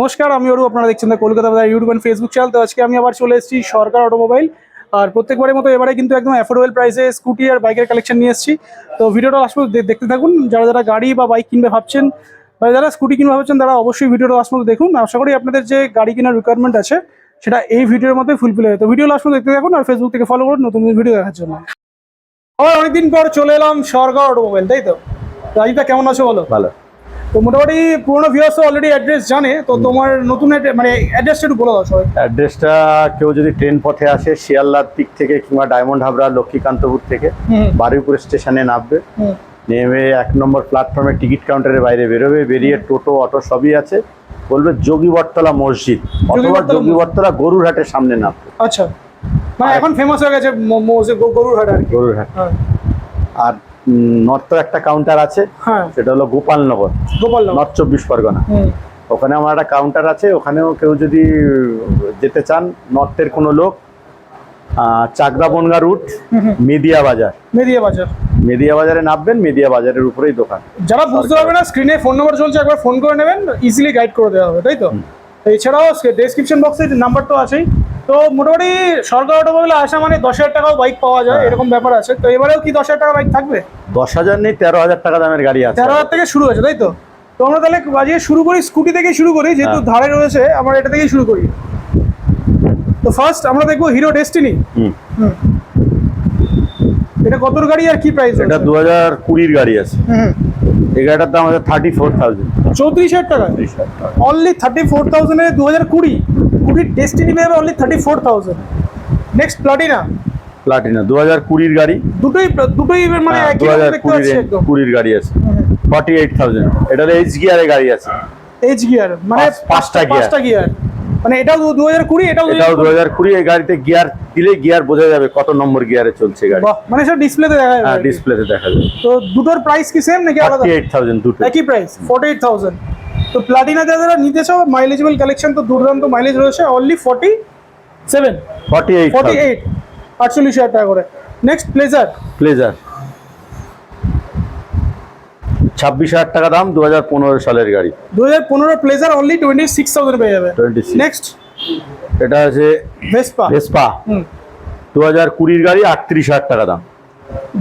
নমস্কার, আমি অরু আপনারা দেখছেন কলকাতা বাজার ইউটিউব অ্যান্ড ফেসবুক চ্যানেল তো আজকে আমি আবার চলে এসেছি সরকার অটোমোবাইল। আর প্রত্যেকবারের মতো এবারে কিন্তু একদম অ্যাফোর্ডেবল প্রাইসে স্কুটি আর বাইকের কালেকশন নিয়ে এসেছি। তো ভিডিওটা আসলে দেখতে থাকুন। যারা যারা গাড়ি বা বাইক কিনবে ভাবছেন, বা যারা স্কুটি কিনবে ভাবছেন, তারা অবশ্যই ভিডিওটা মতো দেখুন। আশা করি আপনাদের যে গাড়ি কেনার রিকোয়ারমেন্ট আছে, সেটা এই ভিডিওর মধ্যে ফুলফিল হবে তো ভিডিও মতো দেখতে থাকুন আর ফেসবুক থেকে ফলো করুন নতুন ভিডিও দেখার জন্য। আবার অনেকদিন পর চলে এলাম সরকার অটোমোবাইল, তাই তো? রাজিদা, কেমন আছো বলো? ভালো। তো মোটামুটি পুরোনো ভিউয়ার্স অলরেডি অ্যাড্রেস জানে তো তোমার নতুন মানে অ্যাড্রেসটা একটু বলে দাও সবাই। অ্যাড্রেসটা কেউ যদি ট্রেন পথে আসে শিয়ালদার দিক থেকে কিংবা ডায়মন্ড হাবড়া লক্ষ্মীকান্তপুর থেকে বারুইপুর স্টেশনে নামবে। নেমে এক নম্বর প্ল্যাটফর্মে টিকিট কাউন্টারের বাইরে বেরোবে বেরিয়ে টোটো অটো সবই আছে। বলবে যোগীবরতলা মসজিদ অথবা যোগীবরতলা গরুরহাটের সামনে নামবে। আচ্ছা। মানে এখন ফেমাস হয়ে গেছে মোমো যে গরুর হাট আর গরুরহাট হ্যাঁ। আর নর্থ একটা কাউন্টার আছে হ্যাঁ। সেটা হলো গোপালনগর। গোপাল নর্থ চব্বিশ পরগনা। ওখানে আমার একটা কাউন্টার আছে ওখানেও কেউ যদি যেতে চান নর্থের কোনো লোক চাকদা বনগা রুট। মেদিয়া বাজার। মেদিয়া বাজার। মেদিয়া বাজারে নামবেন মেদিয়া বাজারের উপরেই দোকান। যারা বুঝতে পারবে না স্ক্রিনে ফোন নাম্বার চলছে একবার ফোন করে নেবেন ইজিলি গাইড করে দেওয়া হবে তাই তো? এছাড়াও ডেসক্রিপশন বক্সে নাম্বার তো আছেই। তো মোটামুটি সরকার অটোমোবাইলে আসা মানে দশ হাজার টাকাও বাইক পাওয়া যায় হ্যাঁ। এরকম ব্যাপার আছে। তো এবারেও কি দশ হাজার টাকা বাইক থাকবে? দশ হাজার নেই তেরো হাজার টাকা দামের গাড়ি আছে। তেরো হাজার থেকে শুরু হয়েছে তাই তো? তো আমরা তাহলে বাজিয়ে শুরু করি স্কুটি থেকেই শুরু করি যেহেতু হ্যাঁ। ধারে রয়েছে আমরা এটা থেকেই শুরু করি। তো ফার্স্ট আমরা দেখব হিরো ডেস্টিনি হুম। এটা কতর গাড়ি আর কি প্রাইস এটা দু হাজার কুড়ির গাড়ি আছে। হুম এই গাড়িটার দাম আছে থার্টি ফোর থাউজেন্ড চৌত্রিশ হাজার টাকা। অনলি থার্টি ফোর থাউজেন্ডে দু হাজার কুড়ি। কুড়ির ডেস্টিনি পেয়ে only thirty four thousand next Platina Platina দু হাজার কুড়ির গাড়ি। দুটোই দুটোই মানে হ্যাঁ, দু হাজার কুড়ির কুড়ির গাড়ি আছে। ফর্টি এইট থাউজেন্ড এটা এইচ গিয়ারের গাড়ি আছে। এইচ গিয়ার মানে পাঁচটা। পাঁচটা গিয়ার মানে এটাও দু হাজার কুড়ি এটাও এটাও দু হাজার কুড়ি এই গাড়িতে গিয়ার দিলে গিয়ার বোঝা যাবে কত নম্বর গিয়ারে চলছে গাড়ি। মানে সব ডিসপ্লেতে দেখা হ্যাঁ যাবে ডিসপ্লেতে দেখা যাবে। তো দুটোর প্রাইস কি সেম নাকি আলাদা? ফর্টি এইট থাউজেন্ড দুটো একই প্রাইস ফর্টি এইট থাউজেন্ড তো প্লাটিনা যারা নিতে চাও মাইলেজেবল কালেকশন তো দুর্দান্ত মাইলেজ রয়েছে only forty seven forty eight forty eight আটচল্লিশ হাজার টাকা করে। নেক্সট প্লেজার প্লেজার ছাব্বিশ হাজার টাকা দাম দু হাজার পনেরো সালের গাড়ি। দু হাজার পনেরো Pleasure only twenty six thousand পেয়ে যাবে। টোয়েন্টি সিক্স নেক্সট এটা আছে ভেসপা ভেসপা হুম। দু হাজার কুড়ির গাড়ি আটত্রিশ হাজার টাকা দাম।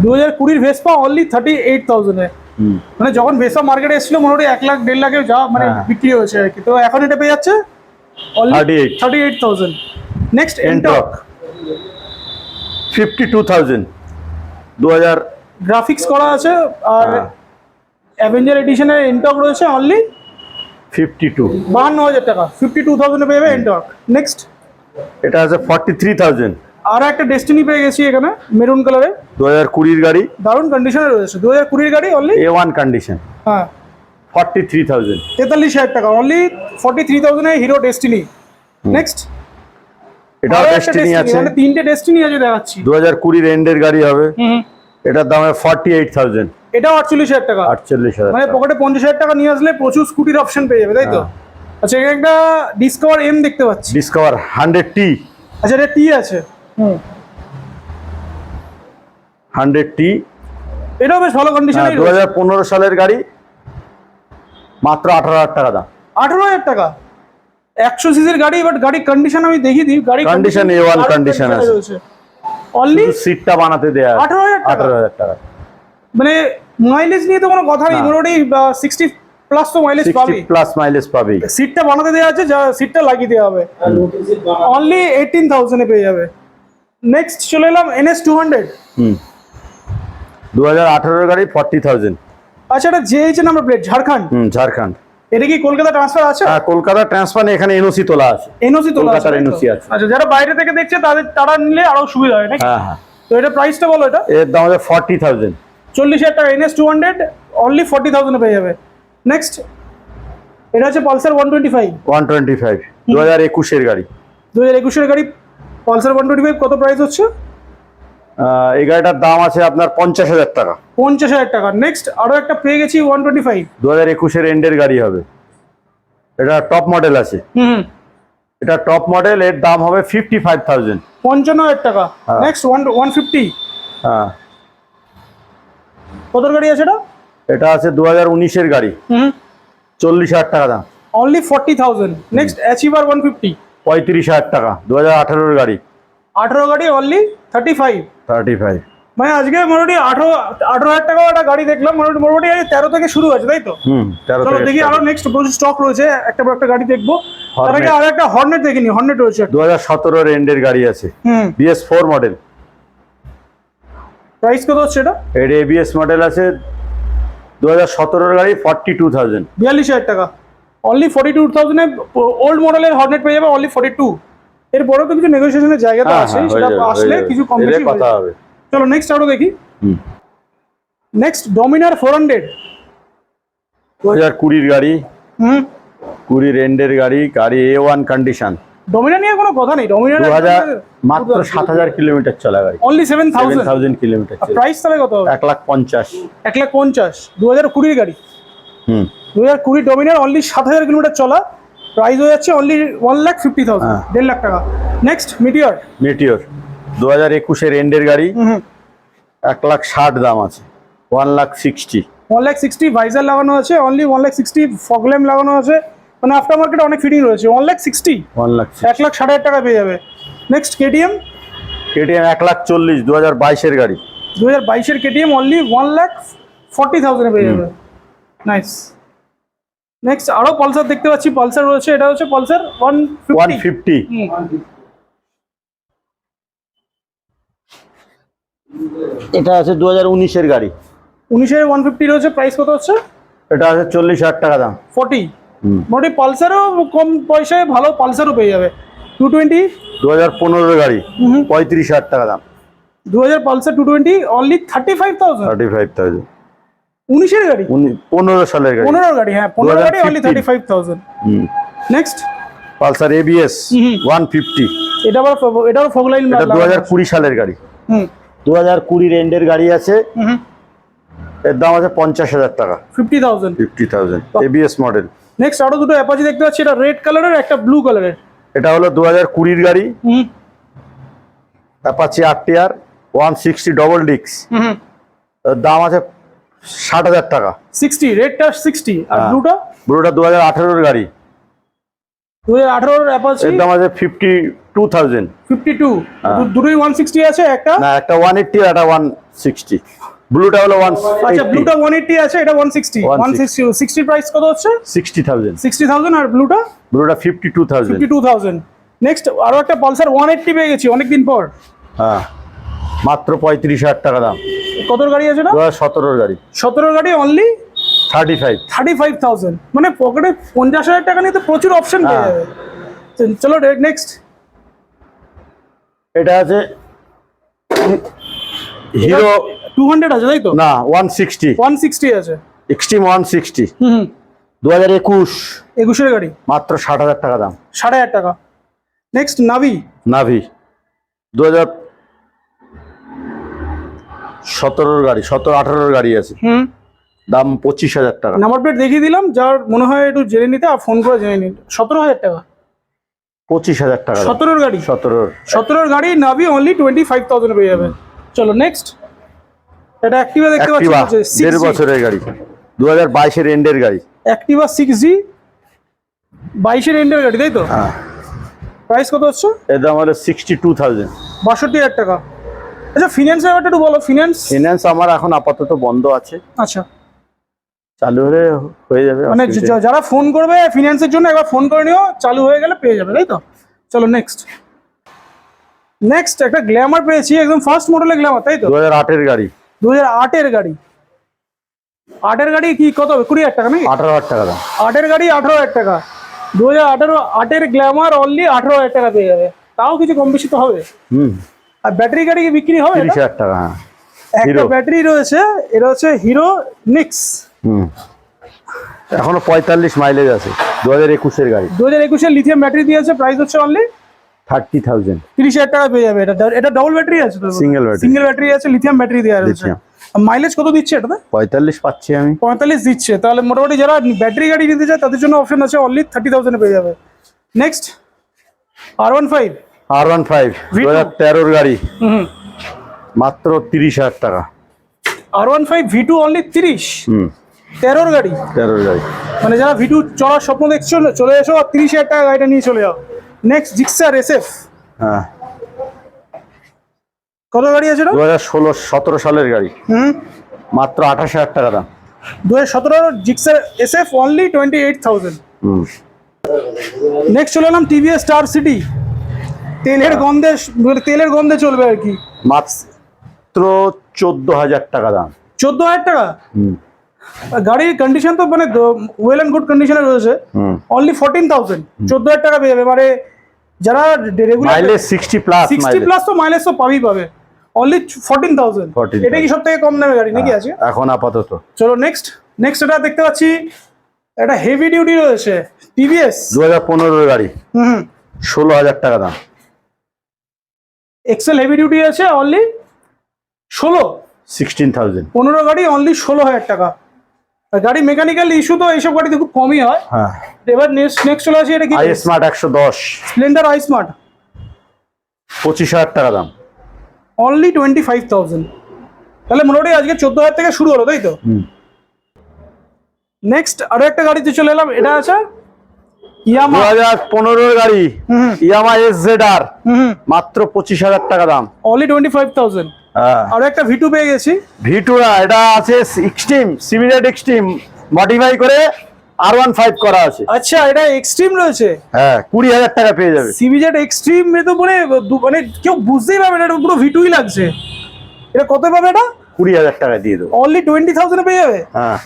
দু হাজার কুড়ির ভেসপা অনলি থার্টি এইট থাউজেন্ডে মানে যখন ভেসপা মার্কেটে এসেছিল মোটামুটি এক লাখ দেড় লাখে যা মানে হ্যাঁ। বিক্রি হয়েছে আর কি। তো এখন এটা পেয়ে যাচ্ছে only 38 thirty eight thousand next Ntorq fifty two thousand দু হাজার গ্রাফিক্স করা আছে আর। অ্যাভেঞ্জার এডিশনের এন্টক রয়েছে অনলি ফিফটি টু বাহান্ন হাজার টাকা। ফিফটি টু থাউজেন্ডে পেয়ে যাবে এন্টক নেক্সট এটা আছে ফর্টি থ্রি থাউজেন্ড আর একটা ডেস্টিনি পেয়ে গেছি এখানে মেরুন কালারে দু হাজার কুড়ির গাড়ি। দারুণ কন্ডিশনে রয়েছে। দু হাজার কুড়ির গাড়ি অনলি এ ওয়ান কন্ডিশন হ্যাঁ। ফর্টি থ্রি থাউজেন্ড তেতাল্লিশ হাজার টাকা। অনলি ফর্টি থ্রি থাউজেন্ডে হিরো ডেস্টিনি নেক্সট এটাও ডেস্টিনি আছে। মানে তিনটে ডেস্টিনি আছে দেখাচ্ছি। দু হাজার কুড়ির এন্ডের গাড়ি হবে। এটার দাম ফর্টি এইট থাউজেন্ড এটাও আটচল্লিশ হাজার টাকা। আটচল্লিশ হাজার মানে পকেটে পঞ্চাশ হাজার টাকা নিয়ে আসলে প্রচুর স্কুটির অপশন পেয়ে যাবে তাই তো? হ্যাঁ। আচ্ছা এখানে একটা ডিসকভার এম দেখতে পাচ্ছি। ডিসকভার হান্ড্রেড টি আচ্ছা এটা টি আছে। হান্ড্রেড টি। এটাও বেশ ভালো কন্ডিশনে দু হাজার পনেরো সালের গাড়ি মাত্র আঠারো হাজার টাকা দাম। আঠারো হাজার টাকা? একশো সিসির গাড়ি বাট গাড়ির কন্ডিশন আমি দেখিয়ে দিই। গাড়ি Condition A1 condition আছে। অনলি সিটটা বানাতে দেয়া আছে। 18,000 আঠারো হাজার টাকা। মানে মাইলেজ নিয়ে তো কোনো কথা নেই। মোটামুটি সিক্সটি প্লাস তো মাইলেজ পাবি। প্লাস মাইলেজ পাবি। সিটটা বানাতে দেওয়া আছে যা সিটটা লাগিয়ে দেওয়া হবে। অনলি এইটিন থাউজেন্ডে পেয়ে যাবে। নেক্সট চলে এলাম এনএস টু হান্ড্রেড হুম। দু হাজার আঠারোর গাড়ি ফর্টি থাউজেন্ড আচ্ছা এটা জেএইচ নাম্বার প্লেট ঝাড়খণ্ড? হুম ঝাড়খণ্ড। এটা কি কলকাতা ট্রান্সফার আছে? হ্যাঁ কলকাতা ট্রান্সফার এখানে এনওসি তোলা আছে। এনওসি তোলা আছে। তো? আছে। আচ্ছা যারা বাইরে থেকে দেখছে তাদের তারা নিলে আরও সুবিধা হয় নাকি? হ্যাঁ হ্যাঁ। তো এটা প্রাইসটা বলো এটা। এর দাম আছে ফর্টি থাউজেন্ড চল্লিশ হাজার টাকা NS two hundred only forty থাউজেন্ডে পেয়ে যাবে। নেক্সট এটা হচ্ছে Pulsar one twenty five one twenty five দু হাজার একুশের গাড়ি। দু হাজার একুশের গাড়ি পালসার ওয়ান টোয়েন্টি ফাইভ কত প্রাইস হচ্ছে? এই গাড়িটার দাম আছে আপনার পঞ্চাশ হাজার টাকা। পঞ্চাশ হাজার টাকা। নেক্সট আরও একটা পেয়ে গেছি ওয়ান টোয়েন্টি ফাইভ দু হাজার একুশের এন্ডের গাড়ি হবে। এটা টপ মডেল আছে। হুম এটা টপ মডেল এর দাম হবে ফিফটি ফাইভ থাউজেন্ড পঞ্চান্ন হাজার টাকা। হ্যাঁ। নেক্সট ওয়ান ওয়ান ফিফটি হ্যাঁ। কত গাড়ি আছে এটা? এটা আছে দু হাজার উনিশের গাড়ি। হুম চল্লিশ হাজার টাকা দাম। Only forty thousand next Achiever one fifty পঁয়ত্রিশ হাজার টাকা দু হাজার আঠারোর গাড়ি। আঠেরো গাড়ি only thirty five thirty five মানে আজকে মোটামুটি আঠেরো আঠেরো হাজার টাকা একটা গাড়ি দেখলাম মোটামুটি মোটামুটি তেরো থেকে শুরু আছে তাই তো? হুম তেরো দেখি আরও নেক্সট প্রচুর স্টক রয়েছে একটা একটা গাড়ি দেখব। তার আগে। আরও একটা হর্নেট দেখিনি হর্নেট রয়েছে। দু হাজার সতেরোর এন্ডের গাড়ি আছে। হুম। বিএস ফোর মডেল প্রাইস কত হচ্ছে এটা? এর এবিএস মডেল আছে দু হাজার সতেরোর গাড়ি ফর্টি টু থাউজেন্ড বিয়াল্লিশ হাজার টাকা। অনলি ফর্টি টু থাউজেন্ডে ওল্ড মডেলের হর্নেট পেয়ে যাবে অনলি ফর্টি টু এরপরেও তো কিছু নেগোসিয়েশনের জায়গা তো আছে সেটা আসলে কিছু কম বেশি কথা হবে। চলো নেক্সট আরও দেখি। নেক্সট ডমিনার ফোর হান্ড্রেড দু হাজার কুড়ির গাড়ি। হুম। কুড়ির এন্ডের গাড়ি গাড়ি এ ওয়ান কন্ডিশন ডমিনার নিয়ে কোনো কথা নেই ডমিনার দু হাজার মাত্র সাত হাজার কিলোমিটার চলা গাড়ি। Only seven seven thousand thousand kilometre price তাহলে কত এক লাখ পঞ্চাশ। এক লাখ পঞ্চাশ। দু হাজার কুড়ির গাড়ি। হুম। দু হাজার কুড়ি ডমিনার অনলি সাত হাজার কিলোমিটার চলা। প্রাইস হয়ে যাচ্ছে only one lakh fifty thousand. দেড় লাখ টাকা। নেক্সট মিটিওর মেটিওর দু হাজার একুশের এন্ডের গাড়ি এক লাখ ষাট দাম আছে one lakh sixty one lakh sixty visor লাগানো আছে only one lakh sixty fog lamp লাগানো আছে। মানে আফটার মার্কেটে অনেক ফিটিং রয়েছে one lakh sixty one lakh এক লাখ ষাট হাজার টাকা পেয়ে যাবে। নেক্সট কেটিএম কেটিএম এক লাখ চল্লিশ দু হাজার বাইশের গাড়ি। দু হাজার বাইশের KTM only one lakh forty থাউজেন্ডে পেয়ে যাবে। নাইস নেক্সট আরও পালসার দেখতে পাচ্ছি পালসার রয়েছে এটা হচ্ছে পালসার ওয়ান ওয়ান ফিফটি এটা আছে দু হাজার উনিশের গাড়ি। উনিশের ওয়ান ফিফটি রয়েছে প্রাইস কত হচ্ছে? এটা আছে চল্লিশ হাজার টাকা দাম। ফর্টি হুম। মোটামুটি পালসারও কম পয়সায় ভালো পালসারও পেয়ে যাবে। টু টোয়েন্টি দু হাজার পনেরোর গাড়ি পঁয়ত্রিশ হাজার টাকা দাম। দু হাজার Pulsar two twenty only thirty five thousand thirty five thousand উনিশের গাড়ি? পনেরো সালের গাড়ি। পনেরো গাড়ি হ্যাঁ পনেরো গাড়ি 2015 অনলি থার্টি ফাইভ থাউজেন্ড হুম। Next Pulsar ABS. One fifty এটা আবার ফ- এটাও ফগ লাইন এটা দু হাজার কুড়ি সালের গাড়ি। হুম। দু হাজার কুড়ির এন্ডের গাড়ি আছে। এর দাম আছে পঞ্চাশ হাজার টাকা। Fifty thousand fifty thousand ABS model next আরও দুটো অ্যাপাচি দেখতে পাচ্ছি। এটা রেড কালারের একটা ব্লু কালারের এটা হলো দু হাজার কুড়ির গাড়ি। হুম। অ্যাপাচি আর টিআর ওয়ান সিক্সটি ডবল ডিক্স দাম আছে ষাট হাজার টাকা। Sixty রেডটা sixty. আর হ্যাঁ। ব্লুটা? ব্লুটা দু হাজার আঠেরোর গাড়ি। দু হাজার আঠারোর অ্যাপাচি এর দাম আছে fifty two thousand fifty two. দুটোই ওয়ান সিক্সটি আছে একটা? না একটা ওয়ান এইটটি আর একটা ওয়ান সিক্সটি ব্লুটা হলো ওয়ান আচ্ছা ব্লুটা ওয়ান এইটটি আছে এটা one sixty one sixty sixty price কত হচ্ছে? সিক্সটি থাউজেন্ড সিক্সটি থাউজেন্ড আর ব্লুটা? ব্লুটা fifty two thousand fifty two thousand next আরও একটা পালসার ওয়ান এইটটি পেয়ে গেছি অনেকদিন পর। হ্যাঁ। মাত্র পঁয়ত্রিশ হাজার টাকা দাম। কত গাড়ি আছে হাজার সতেরোর গাড়ি। সতেরো গাড়ি only thirty five thirty five thousand মানে পকেটে পঞ্চাশ হাজার টাকা নিয়ে তো প্রচুর অপশন পেয়ে হ্যাঁ। যাবে। চলো নেক্সট এটা আছে হিরো টু হান্ড্রেড আছে তাই তো? না ওয়ান সিক্সটি ওয়ান সিক্সটি আছে। এক্সট্রিম ওয়ান সিক্সটি হুম হুম। দু হাজার একুশ। একুশের গাড়ি? মাত্র ষাট হাজার টাকা দাম। সাড়ে হাজার টাকা। নেক্সট নাভি নাভি দু হাজার সতেরোর গাড়ি সতেরো আঠারোর গাড়ি আছে। হুম। দাম পঁচিশ হাজার টাকা। নাম্বার প্লেট দেখিয়ে দিলাম যার মনে হয় একটু জেনে নিতে আর ফোন করে জেনে নিন সতেরো হাজার টাকা? পঁচিশ হাজার টাকা। সতেরোর গাড়ি? সতেরোর। সতেরোর গাড়ি নাভি অনলি টোয়েন্টি ফাইভ থাউজেন্ড পেয়ে যাবে। চলো নেক্সট এটা অ্যাক্টিভা দেখতে পাচ্ছি দেড় বছরের গাড়ি। দু হাজার বাইশের এন্ডের গাড়ি। অ্যাক্টিভা সিক্স জি বাইশের এন্ডের গাড়ি তাই তো? হ্যাঁ। প্রাইস কত হচ্ছে? এর দাম হলো সিক্সটি টু থাউজেন্ড বাষট্টি হাজার টাকা। আচ্ছা ফিনান্স ব্যাপারটা একটু বলো। ফিনান্স ফিনান্স আমার এখন আপাতত বন্ধ আছে। আচ্ছা। চালু হলে হয়ে যাবে মানে যারা ফোন করবে ফিনান্সের জন্য একবার ফোন করে নিও চালু হয়ে গেলে পেয়ে যাবে তাই তো? চলো নেক্সট নেক্সট একটা গ্ল্যামার পেয়েছি একদম ফার্স্ট মডেলের গ্ল্যামার তাই তো? দু হাজার গাড়ি। দু হাজার গাড়ি। আটের গাড়ি কি কত হবে? কুড়ি হাজার টাকা নাকি? আঠারো হাজার টাকা দাম। আটের গাড়ি আঠারো হাজার টাকা। দু হাজার আঠেরো আটের গ্ল্যামার অনলি আঠারো হাজার টাকা পেয়ে যাবে। তাও কিছু কম বেশি তো হবে? হুম। আর ব্যাটারি গাড়ি কি বিক্রি হবে তিরিশ? হাজার টাকা হ্যাঁ। একটা ব্যাটারি রয়েছে এটা হচ্ছে হিরো নিক্স হুম। এখনও পঁয়তাল্লিশ মাইলেজ আছে দু হাজার একুশের গাড়ি। দু হাজার একুশের লিথিয়াম ব্যাটারি দিয়েছে প্রাইস হচ্ছে অনলি থার্টি থাউজেন্ড তিরিশ হাজার টাকা পেয়ে যাবে। এটা এটা ডবল ব্যাটারি আছে সিঙ্গেল battery। সিঙ্গেল ব্যাটারি আছে লিথিয়াম ব্যাটারি দেওয়া রয়েছে। মাইলেজ কত দিচ্ছে এটাতে? পঁয়তাল্লিশ পাচ্ছি আমি। পঁয়তাল্লিশ দিচ্ছে। তাহলে মোটামুটি যারা ব্যাটারি গাড়ি নিতে চায় তাদের জন্য অপশন আছে অনলি থার্টি থাউজেন্ডে পেয়ে যাবে। Next R one five R one five দু হাজার তেরোর গাড়ি। হুম। মাত্র তিরিশ হাজার টাকা। R one five V two only তিরিশ? হুম। তেরোর গাড়ি? তেরোর গাড়ি। মানে যারা ভিটু চলার স্বপ্ন দেখছ চলে এসো আর তিরিশ হাজার টাকা গাড়িটা নিয়ে চলে যাও। নেক্সট জিক্সার এসএফ হ্যাঁ। কত গাড়ি আছে দু হাজার ষোলো সতেরো সালের গাড়ি। হুম। মাত্র আঠাশ হাজার টাকা দাম। দু হাজার সতেরো Gixxer SF only twenty eight thousand হুম। নেক্সট চলে এলাম টিভিএস স্টার সিটি তেলের গন্ধে তেলের গন্ধে চলবে আর কি। মাত্র চোদ্দ হাজার টাকা দাম। চোদ্দ হাজার টাকা গাড়ির কন্ডিশন তো মানে ওয়েল অ্যান্ড গুড কন্ডিশনে রয়েছে। অনলি ফোরটিন থাউজেন্ড চোদ্দ হাজার টাকা পেয়ে যাবে। মানে যারা regular mileage sixty plus sixty plus তো মাইলেজ তো পাবেই পাবে। অনলি ফোরটিন থাউজেন্ড 14,000 এটা কি সব থেকে কম দামে গাড়ি নাকি আছে? এখন আপাতত। চলো নেক্সট নেক্সট এটা দেখতে পাচ্ছি। এটা হেভি ডিউটি রয়েছে। টিভিএস দু হাজার পনেরোর গাড়ি। হুম ষোলো হাজার টাকা দাম। এক্সেল হেভি ডিউটি আছে অনলি ষোলো। সিক্সটিন থাউজেন্ড পনেরো গাড়ি অনলি ষোলো হাজার টাকা। আর গাড়ি মেকানিক্যাল ইস্যু তো এইসব গাড়িতে খুব কমই হয়। হ্যাঁ। এবার নেক্সট নেক্সট চলে আসি এটা কি আই স্মার্ট একশো দশ। স্প্লেন্ডার আই স্মার্ট পঁচিশ হাজার টাকা দাম। অনলি টোয়েন্টি ফাইভ থাউজেন্ড তাহলে মোটামুটি আজকে চোদ্দ হাজার থেকে শুরু হলো তাই তো? নেক্সট আরও একটা গাড়িতে চলে এলাম এটা আছে দু ইয়ামা। হাজার পনেরোর গাড়ি ইয়ামা এস জেড আর মাত্র পঁচিশ হাজার টাকা দাম। অনলি টোয়েন্টি ফাইভ থাউজেন্ড আরও একটা ভিটু পেয়ে গেছি। ভিটুরা এটা আছে এক্সট্রিম সিমিলেট এক্সট্রিম মডিফাই করে আর ওয়ান ফাইভ করা আছে। আচ্ছা এটা এক্সট্রিম রয়েছে? হ্যাঁ কুড়ি হাজার টাকা পেয়ে যাবে। সিবিজেড এক্সট্রিম এ তো মানে মানে কেউ বুঝতেই পারবে না এটা পুরো ভিটুই লাগছে। এটা কত পাবে এটা? কুড়ি হাজার টাকা দিয়ে দেবো। অনলি টোয়েন্টি থাউজেন্ড পেয়ে যাবে? হ্যাঁ।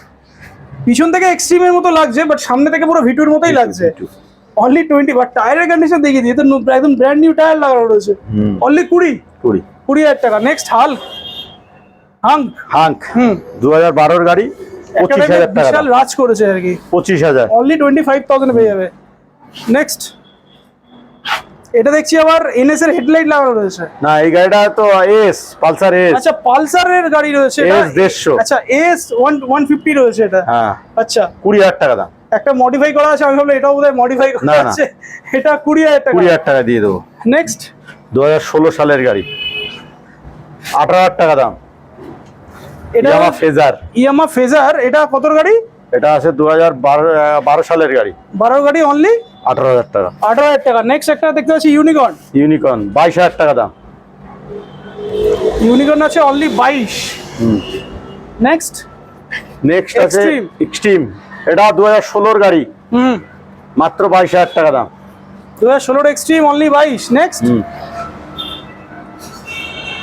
পিছন থেকে এক্সট্রিমের মতো লাগছে বাট সামনে থেকে পুরো ভিটুর মতোই লাগছে। অনলি টোয়েন্টি বাট টায়ারের কন্ডিশন দেখিয়ে দিয়ে তো একদম ব্র্যান্ড নিউ টায়ার লাগানো রয়েছে। অনলি কুড়ি। কুড়ি। কুড়ি হাজার টাকা। নেক্সট হাল হাঙ্ক হাঙ্ক হুম। দু হাজার বারোর গাড়ি পঁচিশ হাজার টাকা বিশাল রাজ করেছে আর কি। পঁচিশ হাজার। অনলি টোয়েন্টি ফাইভ থাউজেন্ড পেয়ে যাবে। নেক্সট এটা দেখছি আবার এনএস এর হেডলাইট লাগানো রয়েছে। না এই গাড়িটা তো এস পালসার এস আচ্ছা পালসারের গাড়ি রয়েছে এটা। এস দেড়শো। আচ্ছা এস ওয়ান ওয়ান ফিফটি রয়েছে এটা। হ্যাঁ। আচ্ছা। কুড়ি হাজার টাকা দাম। একটা মডিফাই করা আছে আমি ভাবলাম এটাও বোধহয় মডিফাই করা। আছে। এটা কুড়ি হাজার টাকা। কুড়ি হাজার টাকা দিয়ে দেবো। নেক্সট দু হাজার ষোলো সালের গাড়ি। আঠারো হাজার টাকা দাম। এটা ইয়ামা ফেজার ইয়ামা ফেজার এটা কত গাড়ি? এটা আছে দু হাজার বারো আহ, বারো সালের গাড়ি। বারো গাড়ি অনলি আঠারো হাজার টাকা। আঠারো হাজার টাকা। নেক্সট একটা দেখতে পাচ্ছি ইউনিকর্ন ইউনিকর্ন বাইশ হাজার টাকা দাম। ইউনিকর্ন আছে অনলি বাইশ। হুম। নেক্সট নেক্সট আছে এক্সট্রিম এটা দু হাজার ষোলোর গাড়ি। হুম। মাত্র বাইশ হাজার টাকা দাম। দু হাজার ষোলোর এক্সট্রিম অনলি বাইশ। নেক্সট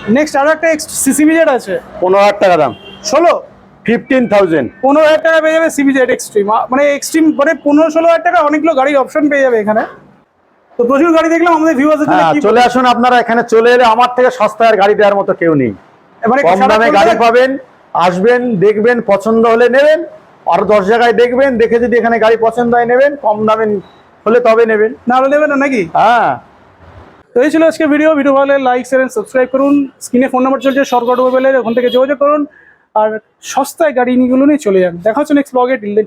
নেক্সট আরও একটা সিসিবিজেড আছে। পনেরো হাজার টাকা দাম। ষোলো? Fifteen thousand. পনেরো হাজার টাকা পেয়ে যাবে এক্সট্রিম মানে এক্সট্রিম মানে পনেরো ষোলো হাজার টাকা অনেকগুলো গাড়ির অপশন পেয়ে যাবে এখানে। তো প্রচুর গাড়ি দেখলাম আমাদের ভিউয়ার্সের জন্য হ্যাঁ চলে আসুন আপনারা এখানে চলে এলে আমার থেকে সস্তায় আর গাড়ি দেওয়ার মতো কেউ নেই। মানে কম দামে গাড়ি পাবেন আসবেন দেখবেন পছন্দ হলে নেবেন আর দশ জায়গায় দেখবেন দেখে যদি এখানে গাড়ি পছন্দ হয় নেবেন কম দামে হলে তবে নেবেন। না হলে নেবে না নাকি? হ্যাঁ। তো এই ছিল আজকে ভিডিও ভিডিও ভালো লাইক শেয়ার সাবস্ক্রাইব করুন। স্ক্রিনে ফোন নাম্বার চলছে সরকার মোবাইলের ওখান থেকে যোগাযোগ করুন। আর সস্তায় গাড়ি নিয়ে চলে যান দেখা হচ্ছে নেক্সট ব্লগে ডিল